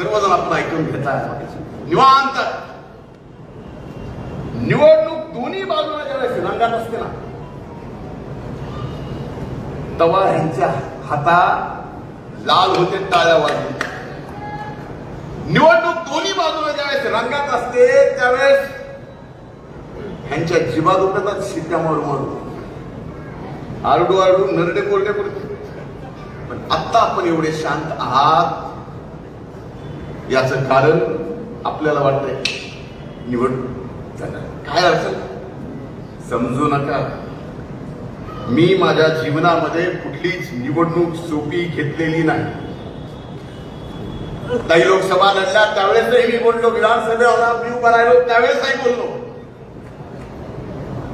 सर्वजण आपण ऐकून घेताय निवांत. निवडणूक दोन्ही बाजूला ज्यावेळेस रंगात असते ना तवा ह्यांच्या हाता लाल होते टाळ्या वाजून. निवडणूक दोन्ही बाजूला ज्यावेळेस रंगात असते त्यावेळेस ह्यांच्या जिभा दुखतात शिट्ट्या आरडू आरडू नरडे कोरडे पडते पण आत्ता आपण एवढे शांत आहात. याचं कारण आपल्याला वाटतंय. निवडणूक काय अडचण? समजू नका. मी माझ्या जीवनामध्ये कुठलीच निवडणूक सोपी घेतलेली नाही. काही लोकसभा लढल्या त्यावेळेसही मी बोललो विधानसभेला मी उभा राहिलो त्यावेळेसही बोललो.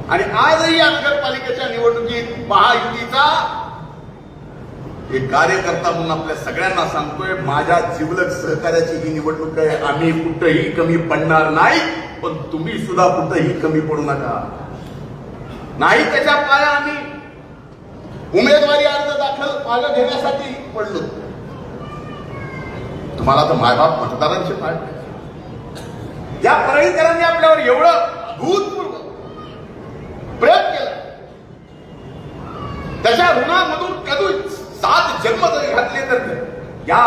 आणि आजही या नगरपालिकेच्या निवडणुकीत महायुतीचा एक कार्यकर्ता म्हणून आपल्या सगळ्यांना सांगतोय माझ्या जिवलक सहकार्याची ही निवडणूक आहे. आम्ही कुठंही कमी पडणार नाही पण तुम्ही सुद्धा कुठंही कमी पडू नका. नाही त्याच्या पाया आम्ही उमेदवारी अर्ज दाखल मागं घेण्यासाठी पडलो. तुम्हाला तर मायबाप मतदारांचे पाय या परळीकरांनी आपल्यावर एवढं भूतपूर्व प्रेम केलं. त्याच्या ऋणामधून कधीच सात जन्म जरी घातले तर या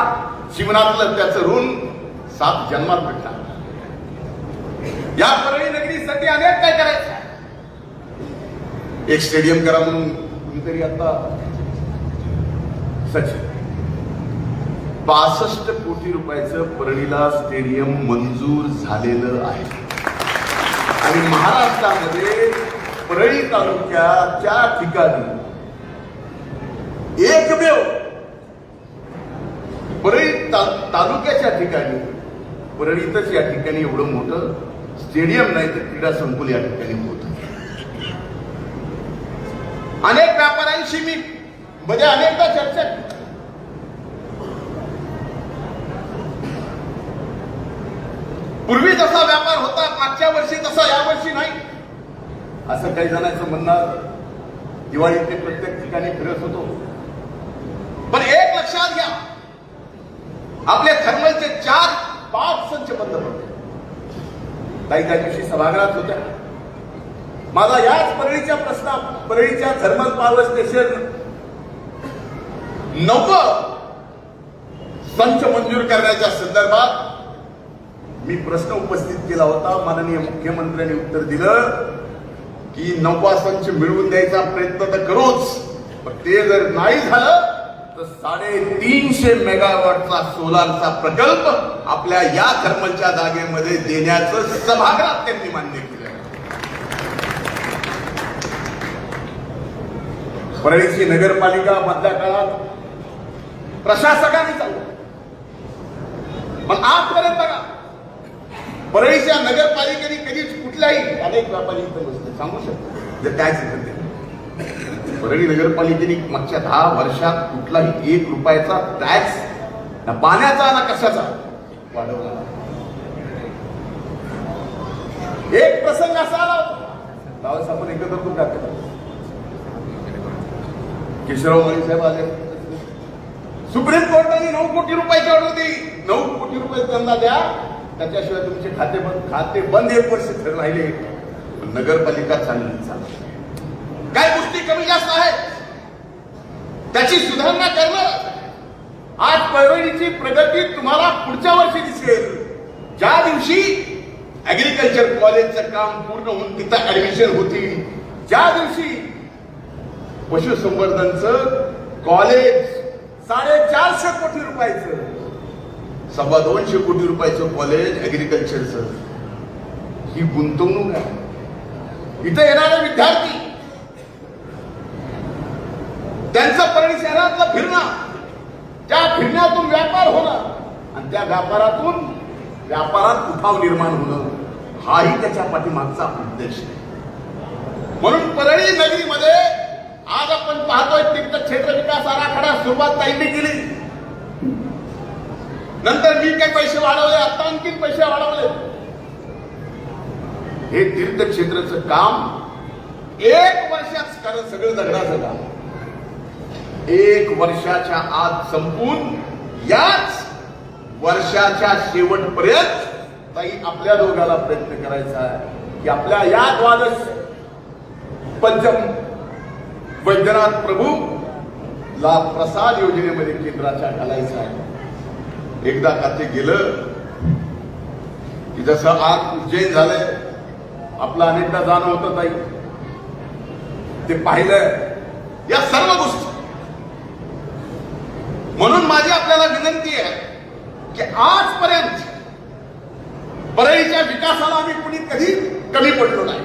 जीवनातलं त्याचं ऋण सात जन्मात भेटणार. या परळी नगरीसाठी अनेक काय करायचं? एक स्टेडियम करा म्हणून कुणीतरी आता सचिन पासष्ट कोटी रुपयाचं परळीला स्टेडियम मंजूर झालेलं आहे. आणि महाराष्ट्रामध्ये परळी तालुक्याच्या ठिकाणी एकमेव परळी ता- तालुक्याच्या ठिकाणी परळीतच या ठिकाणी एवढं मोठं स्टेडियम नाही तर क्रीडा संकुल या ठिकाणी होत. अनेक व्यापाऱ्यांशी मी मध्ये अनेकदा चर्चा केली. पूर्वी जसा व्यापार होता मागच्या वर्षी तसा यावर्षी नाही. असं काही जणांचं म्हणणं दिवाळीत ते प्रत्येक ठिकाणी फिरत होतो. पण एक लक्षात घ्या. आपल्या थर्मलचे चार पाच संच बंद पडले. काही त्या दिवशी सभागृहात होत्या. माझा याच परळीच्या प्रश्ना परळीच्या थर्मल पॉवर स्टेशन नको संच मंजूर करण्याच्या संदर्भात मी प्रश्न उपस्थित केला होता. माननीय मुख्यमंत्र्यांनी उत्तर दिलं की नववा संच मिळवून द्यायचा प्रयत्न तर करूच. पण ते जर नाही झालं तर साडेतीनशे मेगावॉटचा सोलारचा प्रकल्प आपल्या या थर्मलच्या जागेमध्ये देण्याचं सभागृहात त्यांनी मान्य केलं परळीची नगरपालिका मधल्या काळात प्रशासकाने चालू पण आजपर्यंत बघा परळीच्या नगरपालिकेने कधीच कुठल्याही अनेक व्यापारी सांगू शकतो. जर काय परळी नगरपालिकेने मागच्या दहा वर्षात कुठलाही एक रुपयाचा टॅक्स ना पाण्याचा ना कशाचा वाढवला. एक प्रसंग असा आला होता. त्यावेळेस आपण एकत्र करून टाकतो केशवराव माळी साहेब आले. सुप्रीम कोर्टाने नऊ कोटी रुपयाची ऑर्डर होती? नऊ कोटी रुपये त्यांना द्या. त्याच्याशिवाय तुमचे खाते बंद खाते बंद एक वर्ष तर राहिले. नगरपालिका चांगली चालली काय कमी जास्त आहे. त्याची सुधारणा करणं आज परळीची प्रगती तुम्हाला पुढच्या वर्षी दिसेल. ज्या दिवशी ऍग्रिकल्चर कॉलेजचं काम पूर्ण होऊन तिथं ऍडमिशन होतील ज्या दिवशी पशुसंवर्धनचं कॉलेज साडेचारशे कोटी रुपयाचं सव्वा दोनशे कोटी रुपयाचं कॉलेज ऍग्रिकल्चरचं ही गुंतवणूक आहे. इथं येणारे विद्यार्थी त्यांचं परळी शहरातलं फिरणं. त्या फिरण्यातून व्यापार होणं आणि त्या व्यापारातून व्यापारात उठाव निर्माण होणं हाही त्याच्या पाठीमागचा उद्देश आहे. म्हणून परळी नगरीमध्ये आज आपण पाहतोय तीर्थक्षेत्र विकास आराखडा सुरुवात ताईंनी केली. नंतर मी काही पैसे वाढवले आता आणखी पैसे वाढवले. हे तीर्थक्षेत्राचं काम एक वर्षात कारण सगळं दगडाचं काम. एक वर्षाच्या आत संपून याच वर्षाच्या शेवटपर्यंत ताई आपल्या दोघाला प्रयत्न करायचा आहे. की आपल्या या द्वादश पंचम वैद्यनाथ प्रभू ला प्रसाद योजनेमध्ये केंद्राच्या घालायचा आहे. एकदा का ते गेलं की जसं आज उज्जैन झालंय आपलं अनेकदा जाणं होतं ताई. ते पाहिलं या सर्व गोष्टी म्हणून माझी आपल्याला विनंती आहे की आजपर्यंत परळीच्या विकासाला आम्ही कुणी कधी कमी पडलो नाही.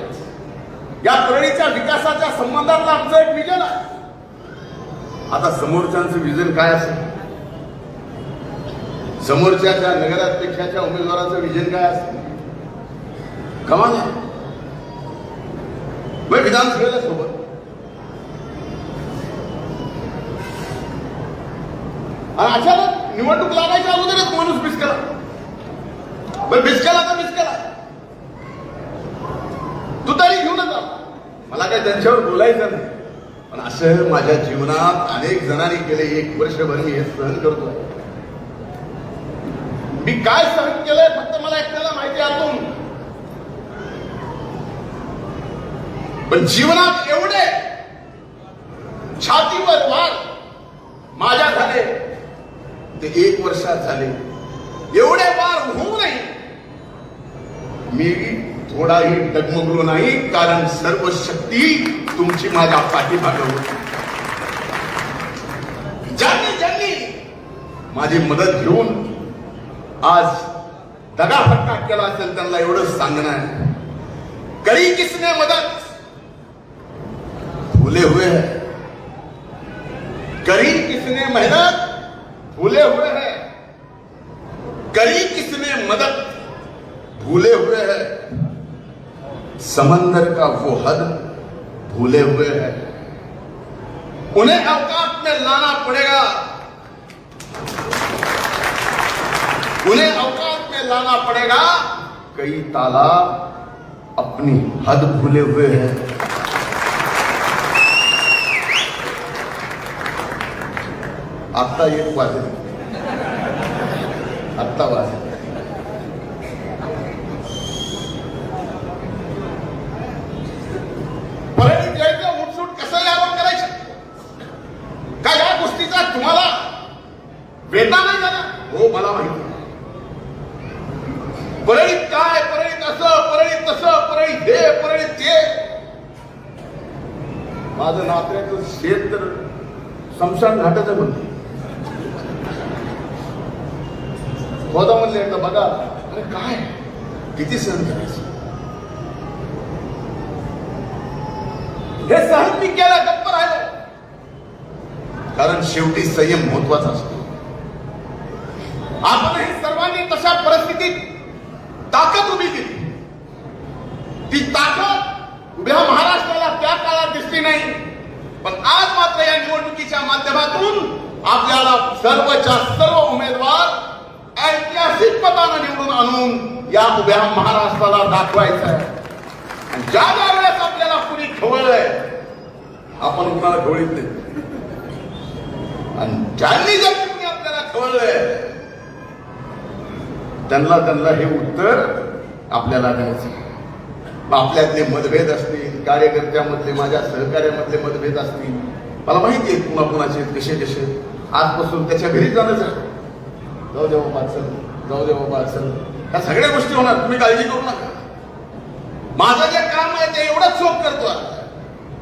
या परळीच्या विकासाच्या संबंधातलं आमचं एक विजन आहे. आता समोरच्यांचं विजन काय असेल? समोरच्याच्या नगराध्यक्षाच्या उमेदवाराचं विजन काय असेल? कमाल आहे. विधानसभेला सोबत. आणि अचानक निवडणूक लागायच्या अगोदरच माणूस बिस्कला बरं बिस्कला तर बिस्कला तू तरी घेऊनच जा मला काय त्यांच्यावर बोलायचं नाही. पण असं माझ्या जीवनात अनेक जणांनी केले. एक वर्षभर मी हे सहन करतो. मी काय सहन केलंय फक्त मला एकट्याला माहिती आहे आतून पण जीवनात एवढे छातीवर वार माझ्या झाले ते एक वर्षात झाले. एवढे पार होऊ नाही मी थोडाही डगमगलो नाही कारण सर्व शक्ती तुमची माझ्या पाठीमागं होती. ज्यांनी ज्यांनी माझी मदत घेऊन आज दगाफटका केला असेल त्यांना एवढंच सांगणं आहे. करी किसने मदत. फुले हुए करी किसने मेहनत. भूले हुए हैं करी किसने मदद भूले हुए हैं समंदर का वो हद भूले हुए हैं उन्हें अवकाश में लाना पड़ेगा उन्हें अवकाश में लाना पड़ेगा कई तालाब अपनी हद भूले हुए हैं आत्ता एक वाजले. आत्ता वाजले. गोष्टीचा तुम्हाला वेदना नाही झाला हो मला माहिती परळीत काय परळीत असं परळीत तसं परळीत हे परळीत ते. माझं नात्याचं शेत तर समशान घाटाचं म्हणते. होता एकदा बघा. अरे काय? किती सहन करायचं? हे सहन मी केलं गप्प राहिलो. कारण शेवटी संयम महत्त्वाचा असतो. आपणही सर्वांनी तशा परिस्थितीत ताकद उभी केली. ती ताकद उभ्या महाराष्ट्राला त्या काळात दिसली नाही. पण आज मात्र या निवडणुकीच्या माध्यमातून आपल्याला सर्वच्या सर्व उमेदवार ऐतिहासिक निवडून आणून या उभ्या महाराष्ट्राला दाखवायचं आहे. आणि ज्या ज्या वेळेस आपल्याला कुणी खवळलंय आपण कुणाला ढोळीत नाही. आणि ज्यांनी जर कुणी आपल्याला खवळलंय त्यांना त्यांना हे उत्तर आपल्याला द्यायचं आपल्यातले मतभेद असतील कार्यकर्त्यामधले माझ्या सहकार्यामधले मतभेद असतील. मला माहिती आहे कुणा कुणाचे कसे कसे. आजपासून त्याच्या घरी जाणंच आहे जाऊ दे बाबा जाऊ दे बाबा असं. या सगळ्या गोष्टी होणार तुम्ही काळजी करू नका. माझं जे काम आहे ते एवढं चोख करतो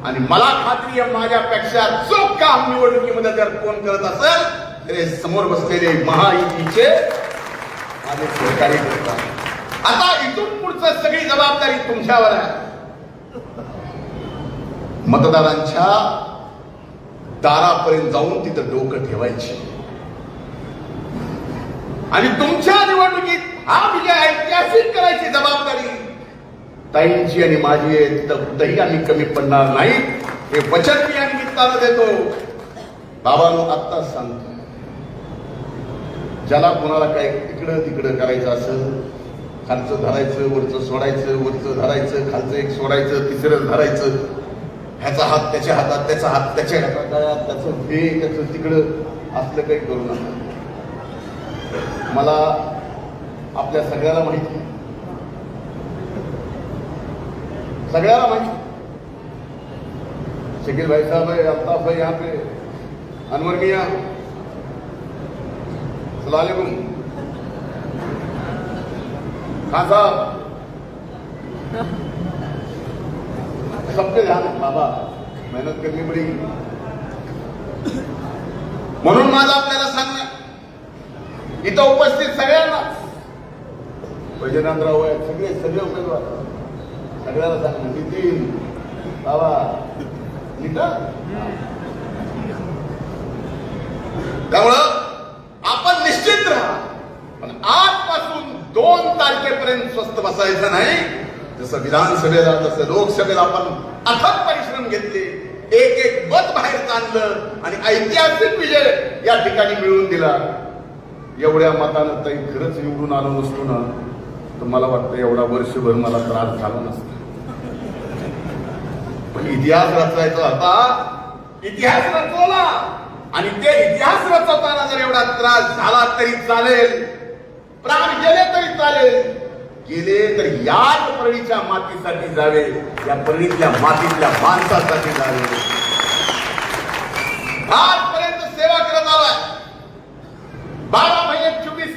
आणि मला खात्री आहे माझ्यापेक्षा चोख काम निवडणुकीमध्ये जर कोण करत असेल तर हे समोर बसलेले महायुतीचे आणि सहकारी करतात. आता इथून पुढचं सगळी जबाबदारी तुमच्यावर आहे. मतदारांच्या दारापर्यंत जाऊन तिथं डोकं ठेवायची. आणि तुमच्या निवडणुकीत हा विजय ऐतिहासिक करायची जबाबदारी ताईंची आणि माझी आहे. कुठंही आम्ही कमी पडणार नाही. हे वचन मी या निमित्तानं देतो. बाबांनो आत्ताच सांगतो. ज्याला कोणाला काय तिकडं तिकडं करायचं असं खालचं धरायचं वरचं सोडायचं वरचं धरायचं खालचं एक सोडायचं तिसरं धरायचं ह्याचा हात त्याच्या हातात त्याचा हात त्याच्या हातात त्याचं हे त्याचं तिकडं असलं काही करू नका. मला आपल्या सगळ्याला माहिती. सगळ्याला माहिती. शकील भाई साहब है अल्ताफ भाई यहाँ पे अनवर मिया सलामकुम खान साहब. सबके ध्यान है बाबा मेहनत करनी पडेगी। म्हणून माझं आपल्याला सांगणं इथं उपस्थित सगळ्यांना. वैजनाथराव आहे सगळे सगळे उमेदवार. सगळ्याला सांगणं नितीन बाबा नीता? त्यामुळं आपण निश्चित राहा. पण आजपासून दोन तारखेपर्यंत स्वस्त बसायचं नाही. जसं विधानसभेला तसं लोकसभेला आपण अथक परिश्रम घेतले. एक एक मत बाहेर आणलं आणि ऐतिहासिक विजय या ठिकाणी मिळवून दिला. एवढ्या मतानं ताई खरंच निवडून आलो नसतो ना तर मला वाटतं एवढा वर्षभर मला त्रास झाला नसता. पण इतिहास रचायचा होता. इतिहास रचवला. आणि ते इतिहास रचवताना जर एवढा त्रास झाला तरी चालेल. प्राण गेले तरी चालेल. गेले तर याच परणीच्या मातीसाठी जावे या परणीतल्या मातीतल्या माणसासाठी जावे आजपर्यंत सेवा करत आलाय बारा महिने चोवीस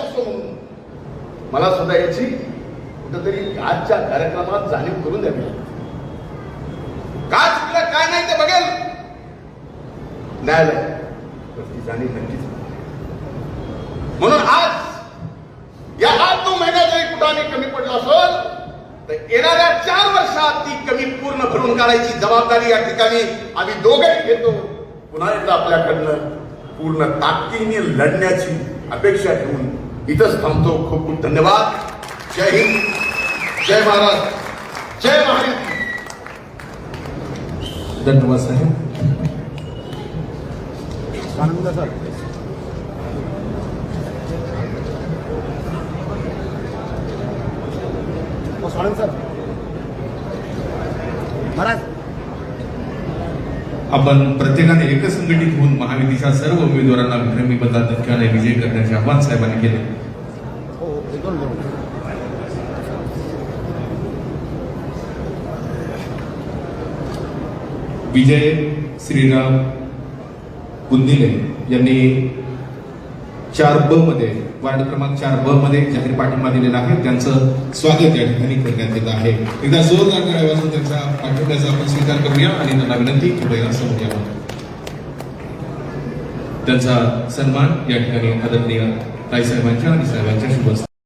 मला सुद्धा याची कुठंतरी आजच्या कार्यक्रमात जाणीव करून द्यावी लागते. काय चुकलं काय नाही ते बघेल. न्यायालय. तर ती जाणीव नक्कीच म्हणून आज या आठ नऊ महिन्यात जरी कुठाने कमी पडलं असेल तर येणाऱ्या चार वर्षात ती कमी पूर्ण भरून काढायची जबाबदारी या ठिकाणी आम्ही दोघेही घेतो. पुन्हा एकदा आपल्याकडनं पूर्ण ताकदीने लढण्याची अपेक्षा ठेवून इथंच थांबतो. खूप खूप धन्यवाद. जय हिंद. जय महाराज. जय महाराज. धन्यवाद साहेब. आनंद सर. ओ साळुंके सर. महाराज. आपण प्रत्येकाने एकसंघटित होऊन महायुतीच्या सर्व उमेदवारांना विक्रमी मताधिक्याने विजय करण्याचे आवाहन साहेबांनी केले. हो विजय श्रीराम कुंदिले यांनी चार ब मध्ये वार्ड क्रमांक चार ब मध्ये जाहीर पाठिंबा दिलेला आहे. त्यांचं स्वागत या ठिकाणी करण्यात येत आहे. एकदा जोरदार टाळ्या त्यांचा त्यांच्या पाठिंब्याचा आपण स्वीकार करूया आणि त्यांना विनंती की समोर यावं त्यांचा सन्मान या ठिकाणी आदरणीय ताईसाहेबांच्या आणि साहेबांच्या शुभ